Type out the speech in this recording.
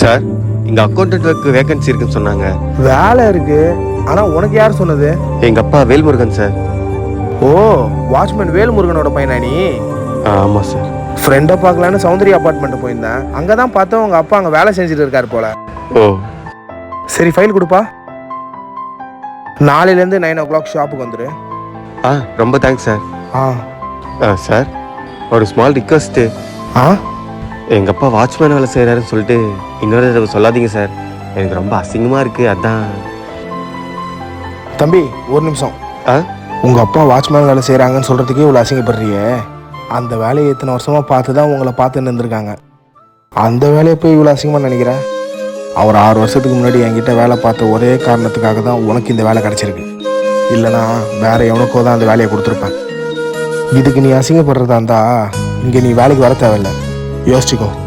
Sir இங்க அக்கௌண்டன்ட்க்கு vacancy இருக்குன்னு சொன்னாங்க. வேலை இருக்கு. ஆனா உனக்கு யார் சொன்னது? எங்க அப்பா வேல்முருகன் சார். ஓ வாட்ச்மேன் வேல்முருகனோட பையனா நீ? ஆமா சார். ஃப்ரெண்டை பார்க்கலான்னு சௌந்தர்யா அப்பார்ட்மெண்ட் போயிருந்தேன். அங்கே தான் பார்த்தா உங்க அப்பா அங்கே வேலை செஞ்சுட்டு இருக்காரு போல. ஓ. சரி ஃபைல் கொடுப்பா. நாளையிலேருந்து நைன் ஓ கிளாக் ஷாப்புக்கு வந்துடு ஆ ரொம்ப தேங்க்ஸ் சார். ஆ. ஆ சார் ஒரு ஸ்மால் ரிக்வஸ்ட்டு ஆ? எங்க அப்பா வாட்ச்மேன் வேலை செய்யறாருன்னு சொல்லிட்டு இன்னொரு தடவை சொல்லாதீங்க சார். எனக்கு ரொம்ப அசிங்கமா இருக்கு அதான். தம்பி ஒரு நிமிஷம். ஆ? உங்க அப்பா வாட்ச்மேன் வேலை செய்கிறாங்கன்னு சொல்றதுக்கே இவ்வளோ அசிங்கப்படுறியே அந்த வேலையை இத்தனை வருஷமா பார்த்து தான் உங்களை பார்த்து நின்றுருக்காங்க அந்த வேலையை போய் இவ்வளோ அசிங்கமாக நினைக்கிறேன்? அவர் ஆறு வருஷத்துக்கு முன்னாடி என்கிட்ட வேலை பார்த்த ஒரே காரணத்துக்காக தான் உனக்கு இந்த வேலை கிடைச்சிருக்கு. இல்லைனா வேற எவனுக்கோ தான் அந்த வேலையை கொடுத்துருப்பேன். இதுக்கு நீ அசிங்கப்படுறதா இருந்தா இங்கே நீ வேலைக்கு வர தேவையில்ல. யோசிச்சுக்கோ.